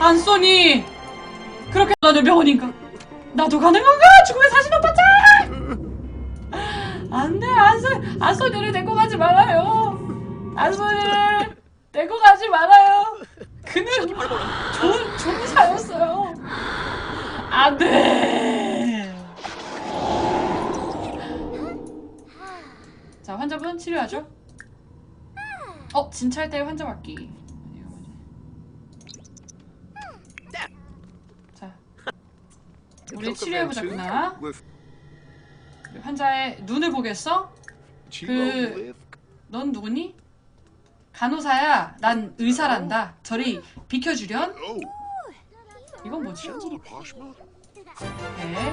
안 쏘니 그렇게 나는 병원인가 나도 가는 건가? 죽음의 사신 오빠짱 안돼 안쏘 안쏘니를 데리고 가지 말아요. 안쏘니를 데리고 가지 말아요. 그는 좋은 조사였어요. 안돼! 자 환자분 치료하죠? 어 진찰대 환자 받기 이거 뭐지? 자 우리 치료해보자꾸나 환자의 눈을 보겠어? 그- 넌 누구니? 간호사야. 난 의사란다. 저리 비켜주련. 이건 뭐지? 네.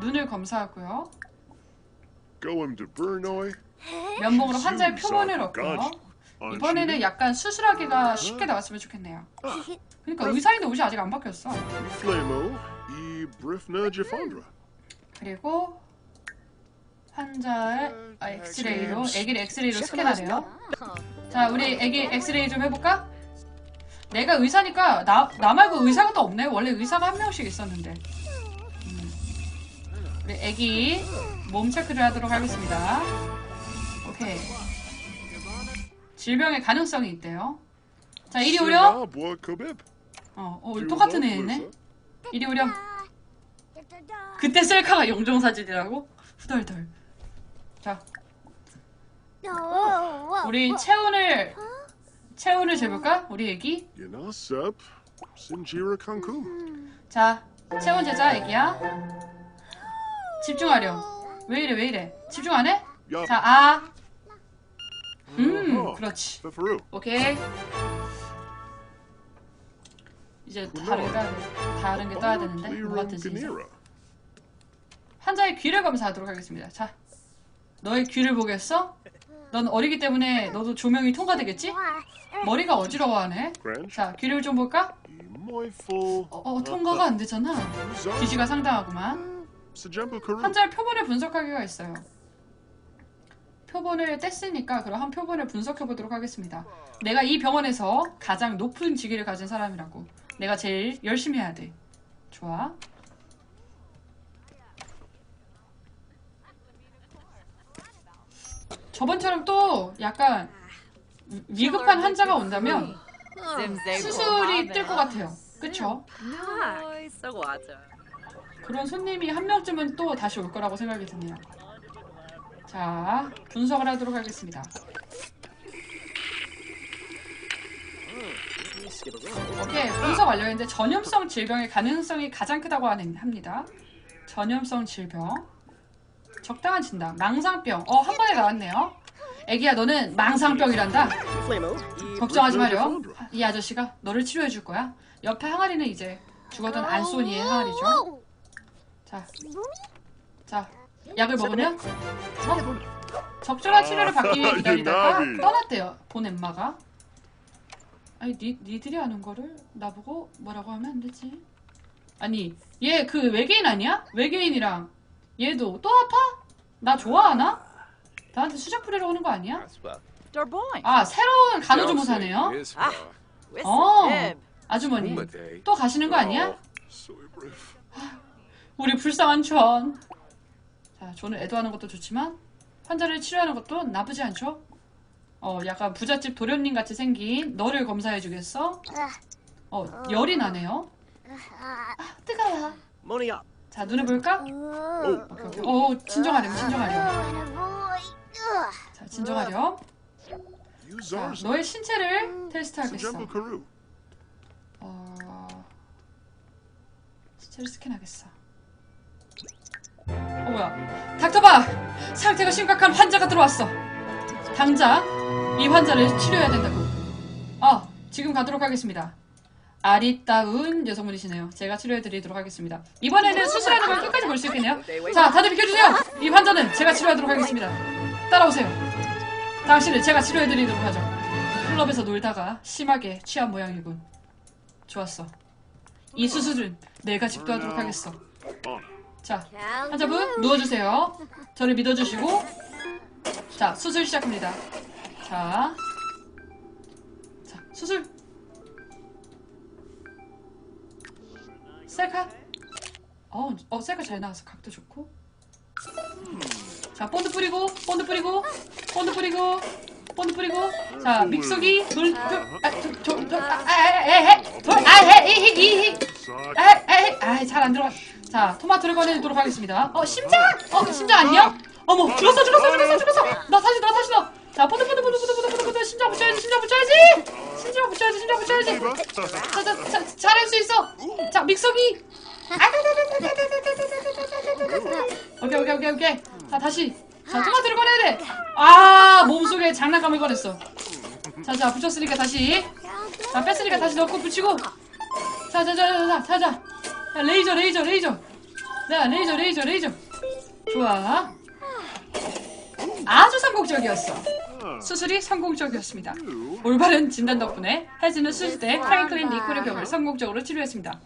눈을 검사하고요. 면봉으로 환자의 표본을 얻고요. 이번에는 약간 수술하기가 쉽게 나왔으면 좋겠네요. 그러니까 의사인데 옷이 아직 안 바뀌었어. E Brifna Jafandra. 그리고 환자의 아, 엑스레이로 애기를 엑스레이로 스캔하래요. 자, 우리 애기 엑스레이 좀 해볼까? 내가 의사니까 나, 나 말고 의사가 또 없네. 원래 의사가 한 명씩 있었는데. 음. 우리 애기 몸 체크를 하도록 하겠습니다. 오케이. 질병의 가능성이 있대요. 자, 이리 오렴. 어, 어 똑같은 애네. 이리 오렴. 그때 셀카가 영정 사진이라고? 후덜덜. 자, 우리 체온을 체온을 재볼까? 우리 애기. Kankum. 자, 체온 재자 애기야. 집중하렴. 왜 이래 왜 이래? 집중 안 해? 자, 아. 음. 그렇지. 오케이. 이제 다른 게. 다른 게 떠야 되는데 뭐가 뜨지? 이제? 환자의 귀를 검사하도록 하겠습니다. 자, 너의 귀를 보겠어? 넌 어리기 때문에 너도 조명이 통과되겠지? 머리가 어지러워하네. 자, 귀를 좀 볼까? 어, 어, 통과가 안 되잖아. 귀지가 상당하구만. 환자의 표본을 분석하기가 있어요. 표본을 뗐으니까 그럼 한 표본을 분석해 보도록 하겠습니다. 내가 이 병원에서 가장 높은 직위를 가진 사람이라고. 내가 제일 열심히 해야 돼. 좋아. 저번처럼 또 약간 위급한 환자가 온다면 수술이 뜰 것 같아요. 그쵸? 그런 손님이 한 명쯤은 또 다시 올 거라고 생각이 드네요. 자, 분석을 하도록 하겠습니다. 오케이, 분석 완료했는데 전염성 질병의 가능성이 가장 크다고 하는- 합니다. 전염성 질병. 적당한 진단. 망상병. 어, 한 번에 나왔네요. 애기야, 너는 망상병이란다. 걱정하지 마렴. 이 아저씨가 너를 치료해 줄 거야. 옆에 항아리는 이제 죽었던 안소니의 항아리죠. 자, 자, 약을 먹으면 어? 적절한 치료를 받기 위해 기다리다가 나비. 떠났대요. 본 엠마가. 아니, 니, 니들이 하는 거를 나보고 뭐라고 하면 안 되지? 아니, 얘 그 외계인 아니야? 외계인이랑 얘도 또 아파? 나 좋아하나? 나한테 수작 부리러 오는 거 아니야? 아, 새로운 간호조무사네요. 아, 왜 어, 쌤? 아주머니. 또 가시는 거 아니야? Brif. 우리 불쌍한 존. 자, 존을 애도하는 것도 좋지만 환자를 치료하는 것도 나쁘지 않죠? 어, 약간 부잣집 도련님 같이 생긴 너를 검사해 주겠어? 어, 열이 나네요. 아, 뜨거워. Money up. 자, 눈을 볼까? 어, 진정하렴, 진정하렴. 자, 진정하렴. 자. 너의 신체를 테스트하겠어. 어... 신체를 스캔하겠어. 어 뭐야? 닥터바! 상태가 심각한 환자가 들어왔어. 당장 이 환자를 치료해야 된다고. 아, 지금 가도록 하겠습니다. 아리따운 여성분이시네요. 제가 치료해드리도록 하겠습니다. 이번에는 수술하는 걸 끝까지 볼 수 있겠네요. 자, 다들 비켜주세요. 이 환자는 제가 치료하도록 하겠습니다. 따라오세요. 당신을 제가 치료해드리도록 하죠. 클럽에서 놀다가 심하게 취한 모양이군. 좋았어. 이 수술은 내가 집도하도록 하겠어. 자, 환자분 누워주세요. 저를 믿어주시고 자 수술 시작합니다. 자, 자 수술 셀카. 어, 어 셀카 잘 나왔어. 각도 좋고. 자, 본드 뿌리고, 본드 뿌리고, 본드 뿌리고, 본드 뿌리고. 자, 믹서기 둘, 둘, 아, 둘, 둘, 둘, 아, 아, 아, 에, 에, 둘, 아, 에, 이, 이, 이. 아, 아, 아, 잘안 들어가. 자, 토마토를 꺼내도록 하겠습니다. 어, 심장! 어, 심장 안녕? 어머, 죽었어, 죽었어, 죽었어, 죽었어. 나 다시 넣어, 다시 넣어. 자, 본드, 본드, 본드, 본드, 본드, 본드, 본드, 심장 붙여야지, 심장 붙여야지. 심장 붙여야지, 심장 붙여야지. 자, 자, 자, 잘할 수 있어. 자, 믹서기. 오케이, 오케이, 오케이, 오케이. 자, 다시. 자, 토마토를 꺼내야 돼. 아, 몸속에 장난감을 꺼냈어. 자, 자, 붙였으니까 다시. 자, 뺐으니까 다시 넣고 붙이고. 자, 자, 자, 자, 자, 자, 자. 자, 레이저, 레이저, 레이저. 자, 레이저, 레이저, 레이저. 좋아. 아주 성공적이었어. 수술이 성공적이었습니다. 올바른 진단 덕분에 혜진은 수술 때 프랭클린 니콜의 병을 성공적으로 치료했습니다.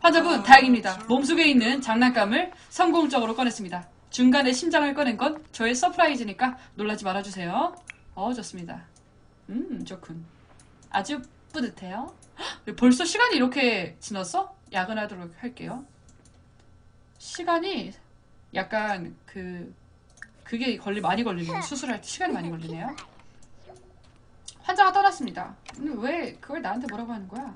환자분 다행입니다. 몸속에 있는 장난감을 성공적으로 꺼냈습니다. 중간에 심장을 꺼낸 건 저의 서프라이즈니까 놀라지 말아주세요. 어 좋습니다. 음 좋군. 아주 뿌듯해요. 헉, 벌써 시간이 이렇게 지났어? 야근하도록 할게요. 시간이 약간 그 그게 걸리 많이 걸리네요. 수술할 때 시간이 많이 걸리네요. 환자가 떠났습니다. 근데 왜 그걸 나한테 뭐라고 하는 거야?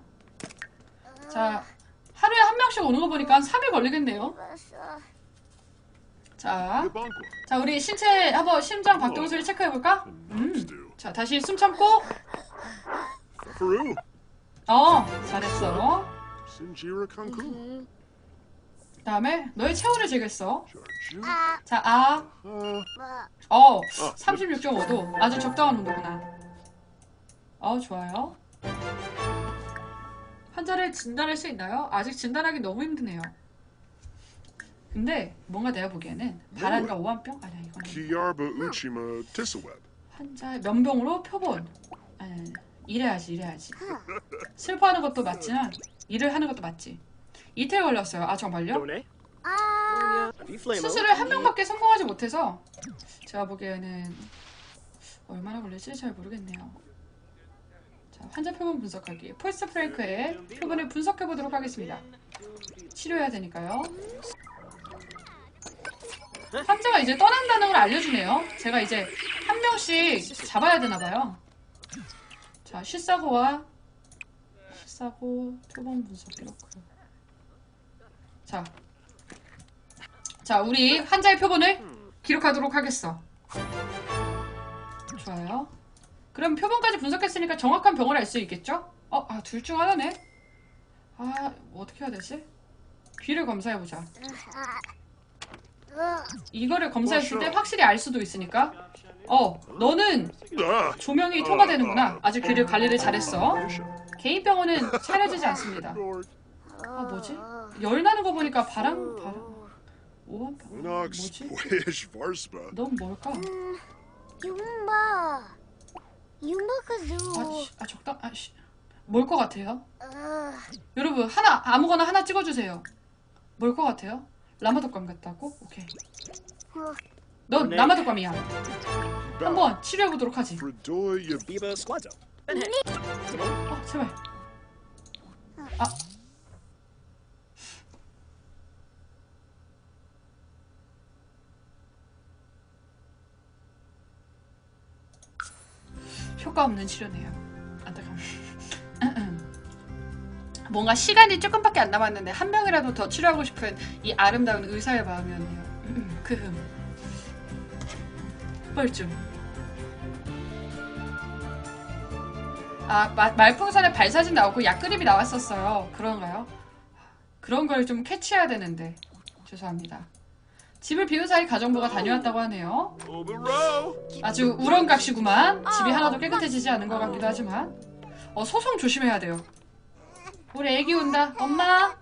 자, 하루에 한 명씩 오는 거 보니까 한 3일 걸리겠네요. 자. 자 우리 신체 한번 심장 박동수를 체크해 볼까? 음. 자, 다시 숨 참고. 어, 잘했어. 그다음에 너의 체온을 재겠어. Georgiou. 자, 아, Uh, 어, 36.5도. 아주 적당한 온도구나. 어, 좋아요. 환자를 진단할 수 있나요? 아직 진단하기 너무 힘드네요. 근데 뭔가 내가 보기에는 바란과 오한병? 아니야, Uchima Tissaweb. 환자의 면병으로 표본. 아니, 아니, 이래야지, 이래야지. 슬퍼하는 것도 맞지만 일을 하는 것도 맞지. 이틀 걸렸어요. 아, 정말요? Ah. 수술을 한 명밖에 성공하지 못해서 제가 보기에는 얼마나 걸릴지 잘 모르겠네요. 자, 환자 표본 분석하기. 폴스 프랭크의 표본을 분석해 보도록 하겠습니다. 치료해야 되니까요. 환자가 이제 떠난다는 걸 알려주네요. 제가 이제 한 명씩 잡아야 되나 봐요. 자, 쉬사고와 쉬사고 표본 분석 기록. 자, 자, 우리 환자의 표본을 기록하도록 하겠어. 좋아요. 그럼 표본까지 분석했으니까 정확한 병을 알 수 있겠죠? 어, 아, 둘 중 하나네. 아, 뭐 어떻게 해야 되지? 귀를 검사해보자. 이거를 검사했을 때 확실히 알 수도 있으니까. 어, 너는. 조명이 통과되는구나. 아주 귀를 관리를 잘했어. 개인 병원은 차려지지 않습니다. 아, 뭐지? 열 나는 거 보니까 바람, 바람. 오한병. Unox 뭐지? 넌 뭘까? 융마 융마가 아, 줘 씨, 아 적당, 아, 씨. 뭘 것 같아요? 여러분, 하나, 아무거나 하나 찍어주세요. 뭘 것 같아요? 라마독감 같다고? 오케이. 넌 네. 라마독감이야. 한번 치료해보도록 하지. 어, 제발. 아. 효과 없는 치료네요. 안타깝네. 뭔가 시간이 조금밖에 안 남았는데 한 명이라도 더 치료하고 싶은 이 아름다운 의사의 마음이었네요. 그 흠. 뻘쭘. 아, 마- 말풍선에 발사진 나오고 약그림이 나왔었어요. 그런가요? 그런 걸 좀 캐치해야 되는데. 죄송합니다. 집을 비운 사이 가정부가 다녀왔다고 하네요. 아주 우렁각시구만. 집이 하나도 깨끗해지지 않은 것 같기도 하지만. 어, 소송 조심해야 돼요. 우리 애기 온다. 엄마.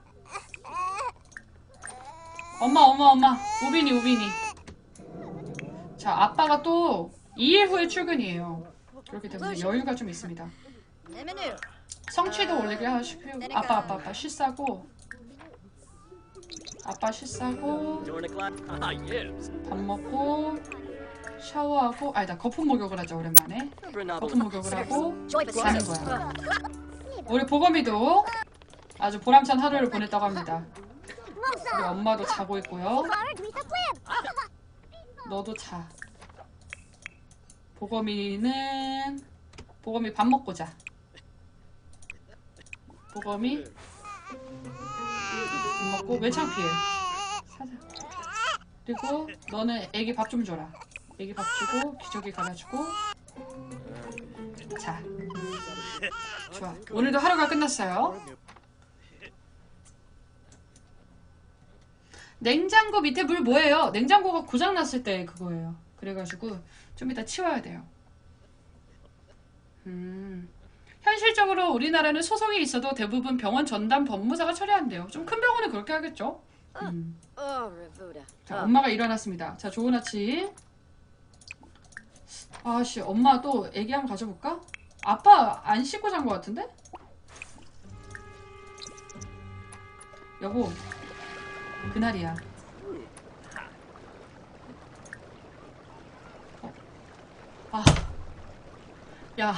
엄마, 엄마, 엄마. 우빈이, 우빈이. 자, 아빠가 또 2일 후에 출근이에요. 그렇기 때문에 여유가 좀 있습니다. 성취도 올리게 하시고요. 아빠, 아빠, 아빠 쉬싸고. 아빠 yes. 밥 먹고. 샤워하고. 아니다, 거품 목욕을 하자, 오랜만에. 거품 목욕을 하고. 자는 거야. 우리 보검이도 아주 보람찬 하루를 보냈다고 합니다. 우리 엄마도 자고 있고요. 너도 자. 보검이는 보검이 밥 먹고 자. 보검이 밥 먹고 왜 창피해? 사자. 그리고 너는 애기 밥 좀 줘라. 애기 밥 주고 기저귀 갈아주고 자. 좋아. 오늘도 하루가 끝났어요. 냉장고 밑에 물 뭐예요? 냉장고가 고장 났을 때 그거예요. 그래가지고 좀 이따 치워야 돼요. 음. 현실적으로 우리나라는 소송이 있어도 대부분 병원 전담 법무사가 처리한대요. 좀 큰 병원은 그렇게 하겠죠. 음. Oh, Ravuda. 자, 엄마가 일어났습니다. 자, 좋은 아침. 아씨, 엄마 또 애기 한번 가져볼까? 아빠 안 씻고 잔 것 같은데? 여보, 그날이야. 어. 아, 야,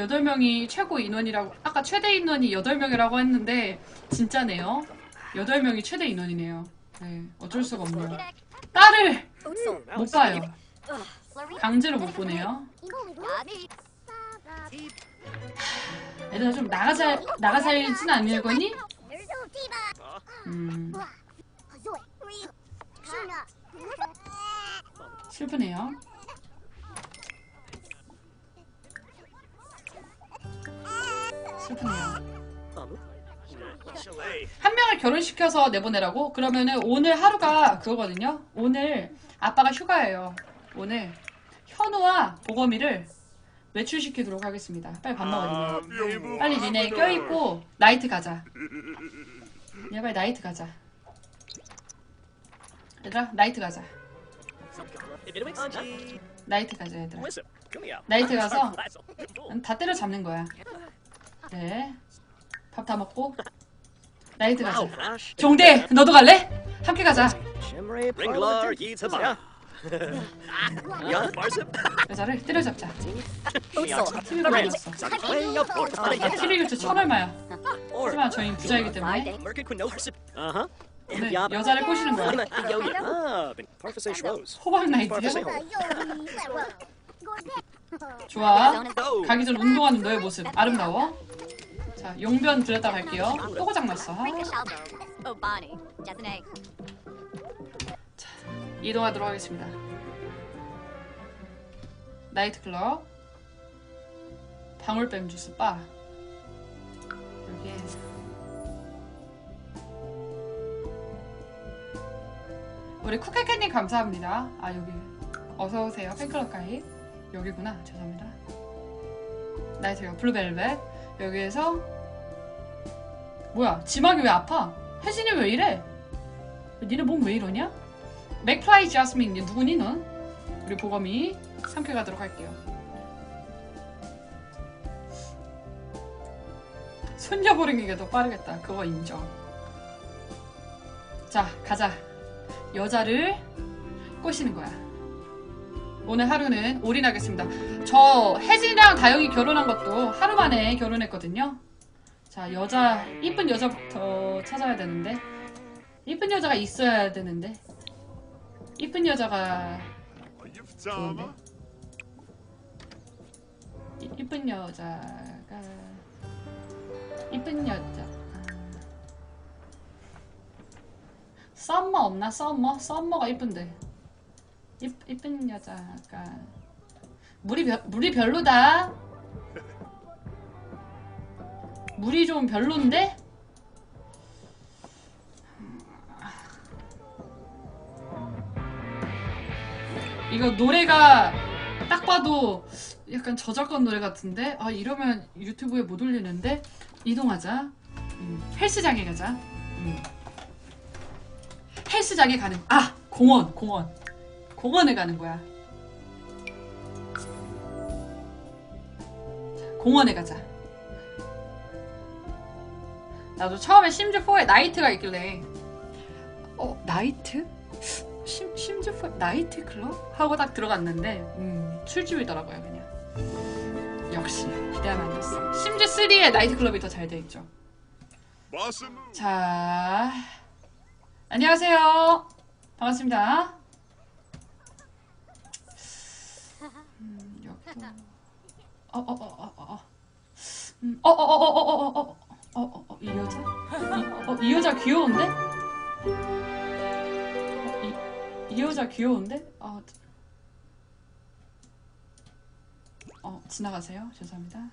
여덟 명이 최고 인원이라고, 아까 최대 인원이 여덟 명이라고 했는데, 진짜네요. 여덟 명이 최대 인원이네요. 네, 어쩔 수가 없네요. 딸을 못 봐요. 강제로 못 보네요. 얘들아 좀 나가살 나가살진 않을 거니? 음 슬프네요. 슬프네요. 한 명을 결혼시켜서 내보내라고? 그러면은 오늘 하루가 그거거든요. 오늘 아빠가 휴가예요. 오늘 현우와 보검이를 외출시키도록 하겠습니다. 빨리 밥 먹어 니네. 빨리 니네 껴입고 나이트 가자. 니네 빨리 나이트 가자. 얘들아 나이트 가자. 나이트 가자 얘들아. 나이트 가서 다 때려잡는 거야. 네. 밥다 먹고 나이트 가자. 종대 너도 갈래? 함께 가자. 여자를 때려잡자. TV가 or 아, TV 교체 천 얼마야? 하지만 저희 부자이기 때문에. Uh. 오늘 여자를 꼬시는 거야. Ah. 호박 나이트야? 좋아. Oh, 가기 전 운동하는 너의 모습 아름다워. 자, 용변 들였다 갈게요. 또 고장났어. 아, Oh, egg. 이동하도록 하겠습니다. 나이트클럽 방울뱀 주스 바 여기에 우리 쿠케케님 감사합니다. 아 여기 어서 오세요 팬클럽 가입 여기구나 죄송합니다. 나이트클럽 블루벨벳 여기에서 뭐야 지막이 왜 아파? 혜진이 왜 이래? 니네 몸 왜 이러냐? 맥플라이 자스민 이 누구니 넌? 우리 보검이 삼켜 가도록 할게요. 손녀 보는 게 더 빠르겠다. 그거 인정. 자, 가자. 여자를 꼬시는 거야. 오늘 하루는 올인하겠습니다. 저 혜진이랑 다영이 결혼한 것도 하루 만에 결혼했거든요. 자, 여자 이쁜 여자부터 찾아야 되는데 이쁜 여자가 있어야 되는데 이쁜 여자가. 이- 이쁜 여자가 이쁜 여자 아. 썸머 없나 썸머 썸머가 이쁜데 이, 이쁜 여자가 물이 별, 물이 별로다. 물이 좀 별론데? 이거 노래가 딱 봐도 약간 저작권 노래 같은데? 아 이러면 유튜브에 못 올리는데? 이동하자. 음, 헬스장에 가자. 음. 헬스장에 가는 아 공원 공원 공원에 가는 거야 자, 공원에 가자 나도 처음에 심즈4에 나이트가 있길래 어 나이트? 심, 심즈4 나이트 클럽? 하고 딱 들어갔는데 음, 술집이더라고요 그냥 역시 기대하면 안 됐어 심즈3의 나이트 클럽이 더 잘 돼 있죠 Bossa move. 자 안녕하세요. 반갑습니다. 음, 여기도. 어, 어, 어, 어, 어, 어. 음, 어, 어, 어, 어, 어, 어, 어, 어, 어, 어, 이 여자? 이, 어, 이 여자 귀여운데? 어, 이, 이 여자 귀여운데? 아, 어, 지나가세요. 죄송합니다.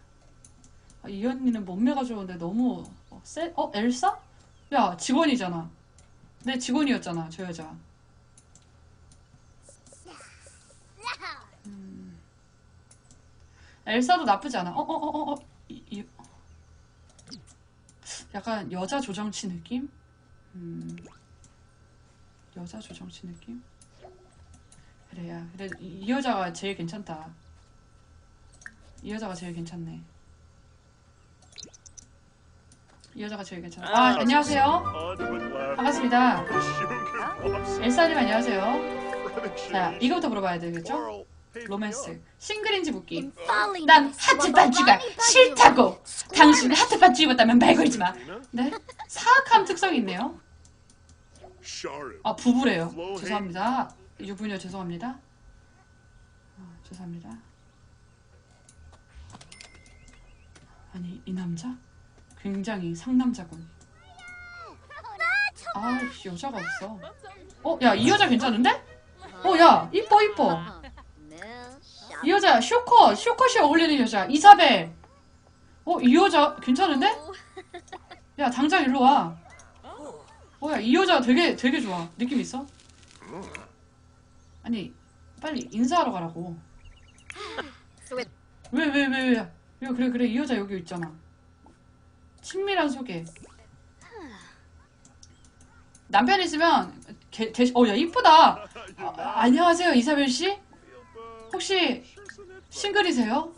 아, 이 언니는 몸매가 좋은데 너무 어, 세? 어, 엘사? 야, 직원이잖아. 내 직원이었잖아, 저 여자. 음. 엘사도 나쁘지 않아. 어, 어, 어, 어, 어. 이, 이, 약간 여자 조정치 느낌? 음. 여자 조정치 느낌? 그래야. 그래, 이, 이 여자가 제일 괜찮다. 이 여자가 제일 괜찮네. 이 여자가 제일 괜찮아. 아, 아, 안녕하세요. 반갑습니다. Blossom. 엘사님 안녕하세요. 자. 이거부터 물어봐야 되겠죠? 로맨스. 싱글인지 묻기. 난 하트 반지가 싫다고. 당신은 하트 반지 입었다면 말 걸지 마. 네? 사악함 특성이 있네요. 아, 부부래요. 죄송합니다. 유부녀 죄송합니다. 아, 죄송합니다. 아니, 이 남자? 굉장히 상남자군. 아, 씨, 여자가 없어. 어, 야, 이 여자 괜찮은데? 어, 야, 이뻐, 이뻐. 이 여자, 쇼컷, 쇼컷이 어울리는 여자. 이사벨. 어, 이 여자 괜찮은데? 야, 당장 일로 와. 어, 야, 이 여자 되게, 되게 좋아. 느낌 있어? 아니, 빨리 인사하러 가라고. 왜, 왜, 왜, 왜. 야, 그래, 그래. 이 여자 여기 있잖아. 친밀한 소개. 남편 있으면, 개, 개, 어, 야, 이쁘다. 아, 안녕하세요, 이사벨 씨. 혹시 싱글이세요?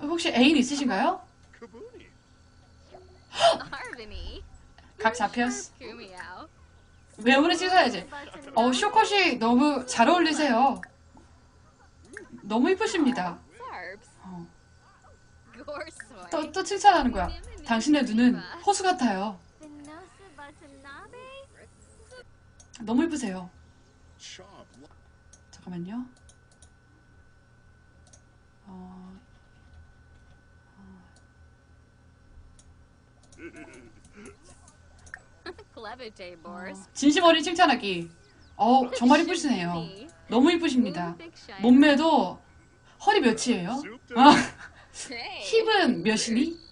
혹시 애인 있으신가요? 각 잡혔어. 외모를 씻어야지. 어, 쇼컷이 너무 잘 어울리세요. 너무 이쁘십니다. 어. 또, 또 칭찬하는 거야. 당신의 눈은 호수 같아요. 너무 이쁘세요. 잠깐만요. 어, Clever day, 어, Boris. 진심 어린 칭찬하기. 어, 정말 이쁘시네요. 너무 이쁘십니다. 몸매도 허리 몇이에요? 아. 힙은 몇이니?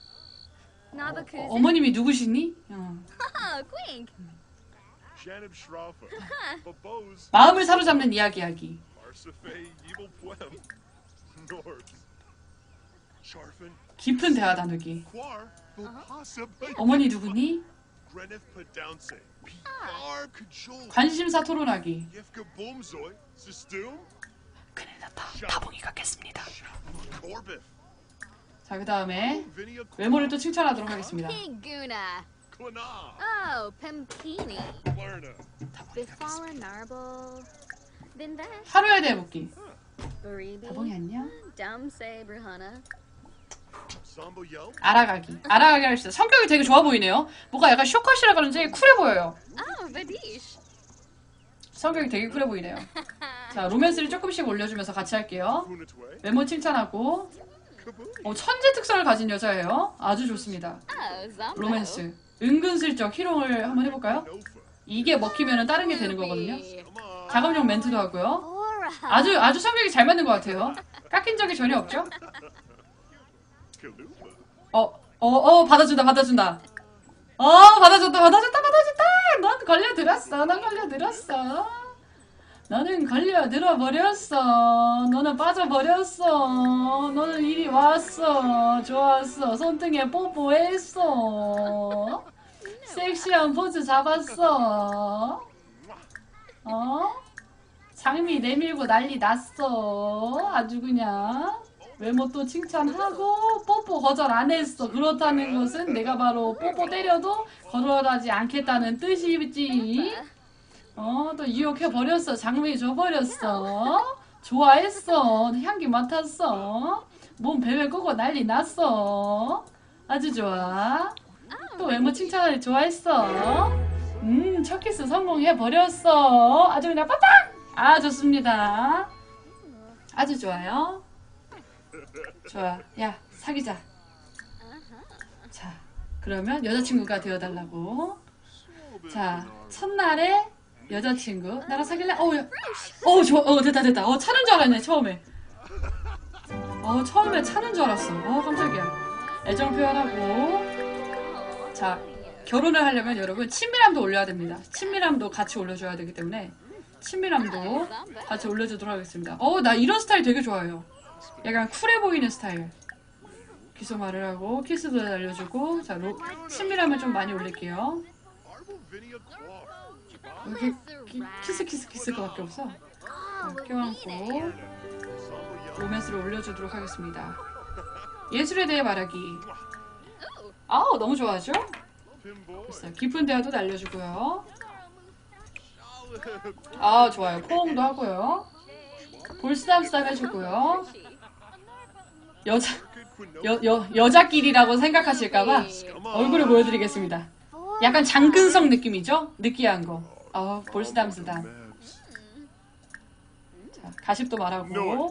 Nabakuzi. 어머님이 누구시니? 어. 마음을 사로잡는 이야기하기. 깊은 대화 나누기. 어머니 누구니? 관심사 토론하기. 큰일 났다. 다봉이 같겠습니다. 자, 그 다음에 외모를 또 칭찬하도록 하겠습니다. Oh, Pimpini. Lerna. Bifala Narble. Binvesh. 하루에 대해 묻기. Baribi. 다봉이 안녕? Bruhana. 알아가기. 알아가기 할 수. 있어요. 성격이 되게 좋아 보이네요. 뭔가 약간 쇼컷이라 그런지 쿨해 보여요. Oh. 성격이 되게 쿨해 보이네요. 자, 로맨스를 조금씩 올려주면서 같이 할게요. 외모 칭찬하고. 어, 천재 특성을 가진 여자예요. 아주 좋습니다. Oh. 로맨스. 은근슬쩍 희롱을 한번 해볼까요? 이게 먹히면 다른 게 되는 거거든요. 작업용 멘트도 하고요. 아주 아주 성격이 잘 맞는 것 같아요. 깎인 적이 전혀 없죠? 어, 어, 어, 받아준다, 받아준다. 어, 받아줬다, 받아줬다, 받아줬다. 넌 걸려들었어, 넌 걸려들었어. 너는 걸려들어 버렸어. 너는 빠져 버렸어. 너는 이리 왔어. 좋았어. 손등에 뽀뽀했어. 섹시한 포즈 잡았어. 어? 장미 내밀고 난리 났어. 아주 그냥. 외모 또 칭찬하고 뽀뽀 거절 안 했어. 그렇다는 것은 내가 바로 뽀뽀 때려도 거절하지 않겠다는 뜻이지. 어, 또 유혹해 버렸어. 장미 줘 버렸어. 좋아했어. 향기 맡았어. 몸 베베 끄고 난리 났어. 아주 좋아. 또 외모 칭찬하니 좋아했어. 음, 첫 키스 성공해버렸어. 아주 그냥 빵빵! 아, 좋습니다. 아주 좋아요. 좋아. 야, 사귀자. 자, 그러면 여자친구가 되어달라고. 자, 첫날에 여자친구. 나랑 사귈래? 어우, 어, 좋아. 어, 됐다, 됐다. 어, 차는 줄 알았네, 처음에. 어, 처음에 차는 줄 알았어. 어, 깜짝이야. 애정 표현하고. 자, 결혼을 하려면 여러분 친밀함도 올려야 됩니다. 친밀함도 같이 올려줘야 되기 때문에 친밀함도 같이 올려주도록 하겠습니다. 어, 나 이런 스타일 되게 좋아요. 약간 쿨해 보이는 스타일. 귀소 말을 하고 키스도 알려주고 자, 로, 친밀함을 좀 많이 올릴게요. 여기 키, 키스 키스 키스 것밖에 없어. 껴안고 로맨스를 올려주도록 하겠습니다. 예술에 대해 말하기. 아우 너무 좋아하죠? 글쎄요. 깊은 대화도 날려주고요. 아 좋아요. 포옹도 하고요. 볼스담스담 해주고요. 여자 여, 여, 여자끼리라고 생각하실까봐 얼굴을 보여드리겠습니다. 약간 장근성 느낌이죠? 느끼한 거. 어, 볼스담스담. 자, 가십도 말하고.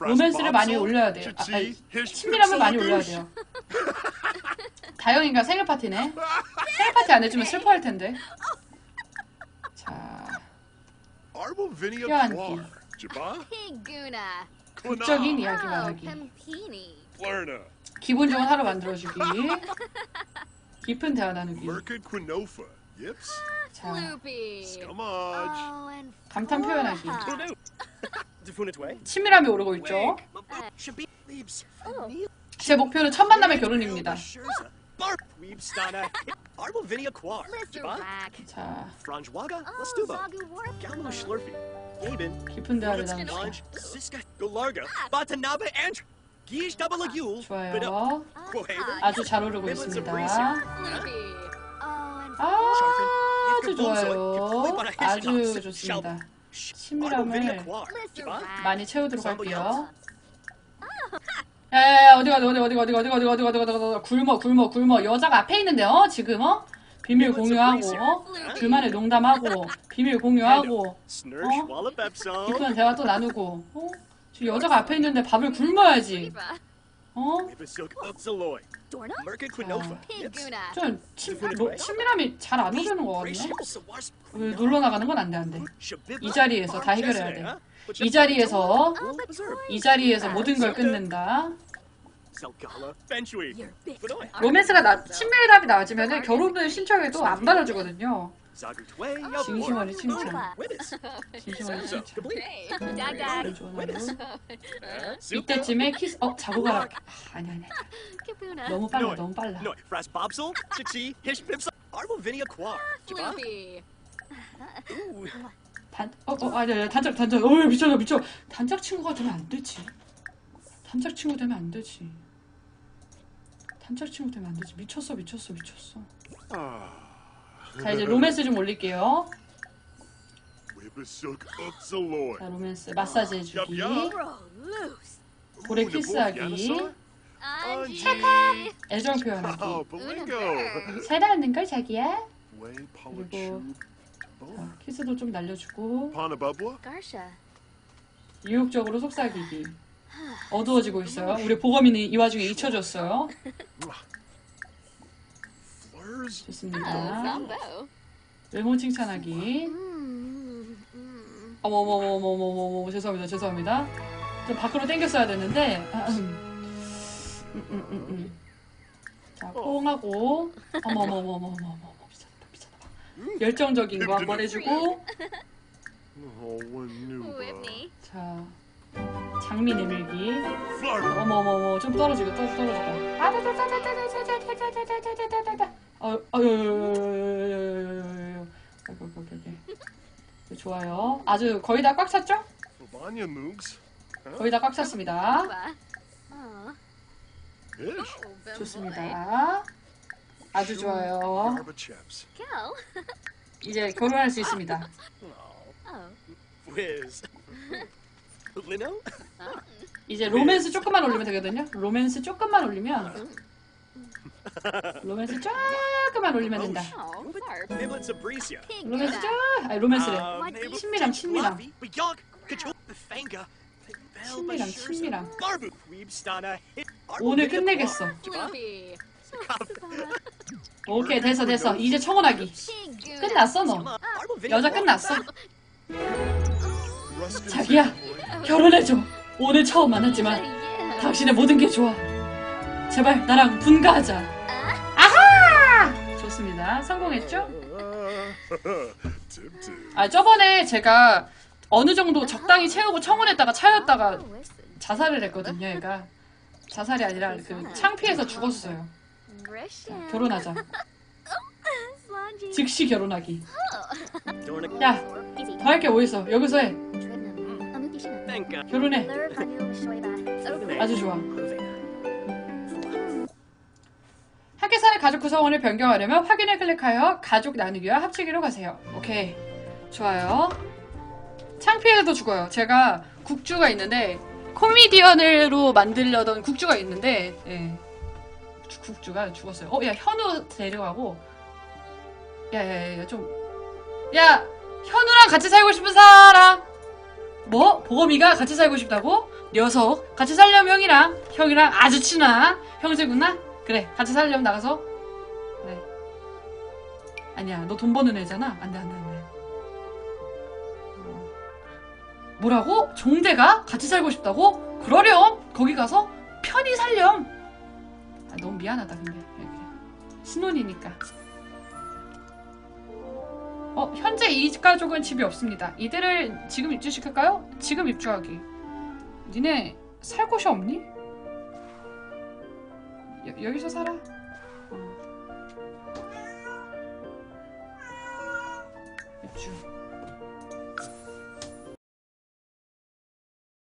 로맨스를 많이 올려야 돼요. 아, 아, 친밀함을 많이 올려야 돼요. 다영이가 생일 파티네. 생일 파티 안 해주면 슬퍼할 텐데. 자, 뼈안기. 극적인 이야기만 하기. 기분 좋은 하루 만들어주기. 깊은 대화 나누기. 자, 감탄 표현하기. 치밀함이 오르고 있죠. 제 목표는 첫 만남의 결혼입니다. Barb, weeb stana, arbel vinia quar, jaba, franjwaga, lastuba, gamo slurpy, gaben, lunch, siska, golarga, batanaba, and gish double a agul, 좋아요. 아주 잘 오르고 있습니다. 아주 좋아요. 아주 좋습니다. 친밀함을 많이 채우도록 할게요. 에 어디가 어디가 어디 어디 어디 어디 어디 어디 어디 굶어 굶어 굶어 여자가 앞에 있는데 어 지금 어 비밀 공유하고 어? 둘만의 농담하고 비밀 공유하고 어? 깊은 대화 또 나누고 어? 지금 여자가 앞에 있는데 밥을 굶어야지 어? 좀 친, 노, 친밀함이 잘 안 오르는 거 같네 놀러 나가는 건 안 돼 안돼 이 자리에서 다 해결해야 돼 이 자리에서 이 자리에서 모든 걸 끝낸다. 로맨스가 나, 친밀감이 낮으면 결혼을 신청해도 안 받아주거든요. 진심 어린 칭찬. 진심 어린 칭찬. 이때쯤에 키스. 어 자고 가라. 아, 아니 아니. 너무 빨라 너무 빨라. 아, 단, 어, 어, 아니, 아니, 단짝, 단짝. 어, 미쳐, 미쳐. 단짝 친구가 되면 안 되지. 단짝 친구 되면 안 되지. 단짝 친구 되면 안 되지. 미쳤어, 미쳤어, 미쳤어. 자, 이제 로맨스 좀 올릴게요. 자, 로맨스. 마사지 해주기. 볼에 키스하기. 차카! 애정 표현하기. 잘하는 걸, 자기야? 그리고 키스도 좀 날려주고. 유혹적으로 속삭이기. 어두워지고 있어요. 우리 보검이는 이 와중에 잊혀졌어요. 좋습니다. 외모 칭찬하기. 어머머머머머머 죄송합니다. 죄송합니다. 좀 밖으로 당겼어야 되는데. 음 음, 음, 음, 음, 자, 어. 꽁하고. 어머머머머머머. 열정적인 거 한번 해주고 자 장미 내밀기 어머 어머 어머 좀 떨어지고 떨 떨어지고 아다다다다다다다다다다다다 어 어유 여기 여기 여기 좋아요 아주 거의 다 꽉 찼죠? 거의 다 꽉 찼습니다 좋습니다 아주 좋아요. 이제 결혼할 수 있습니다. Oh. 이제 로맨스 조금만 올리면 되거든요. 로맨스 조금만 올리면 로맨스 조금만 올리면 된다. Oh, 로맨스 쫙, that. 아니 로맨스래. Uh, 친밀함, 친밀함. 친밀함, 친밀함. 오늘 끝내겠어. Floopy. 오케이 됐어 됐어. 이제 청혼하기. 끝났어 너. 여자 끝났어. 자기야 결혼해줘. 오늘 처음 만났지만. 당신의 모든 게 좋아. 제발 나랑 분가하자. 아하! 좋습니다. 성공했죠? 아 저번에 제가 어느 정도 적당히 채우고 청혼했다가 차였다가. 자살을 했거든요. 얘가 자살이 아니라 그 창피해서 죽었어요. 결혼하자. 즉시 결혼하기. 야. 더 할게뭐 있어? 여기서 해. 결혼해. 아주 좋아. 학계산의 가족 구성원을 변경하려면 확인을 클릭하여 가족 나누기와 합치기로 가세요. 오케이. 좋아요. 창피해도 죽어요. 제가 국주가 있는데 코미디언으로 만들려던 국주가 있는데 예. 주- 국주가 죽었어요. 어, 야 현우 데려가고 야야 야 좀. 야 현우랑 같이 살고 싶은 사람. 뭐? 보검이가 같이 살고 싶다고? 녀석 같이 살려면 형이랑 형이랑 아주 친한 형제구나? 그래 같이 살려면 나가서 그래 아니야 너 돈 버는 애잖아 안 돼 안 돼 안 돼 어. 뭐라고? 종대가 같이 살고 싶다고? 그러렴 거기 가서 편히 살렴 아, 너무 미안하다 근데 그래. 신혼이니까 어 현재 이 가족은 집이 없습니다 이들을 지금 입주시킬까요? 지금 입주하기 니네 살 곳이 없니? 여, 여기서 살아. 어. 입주.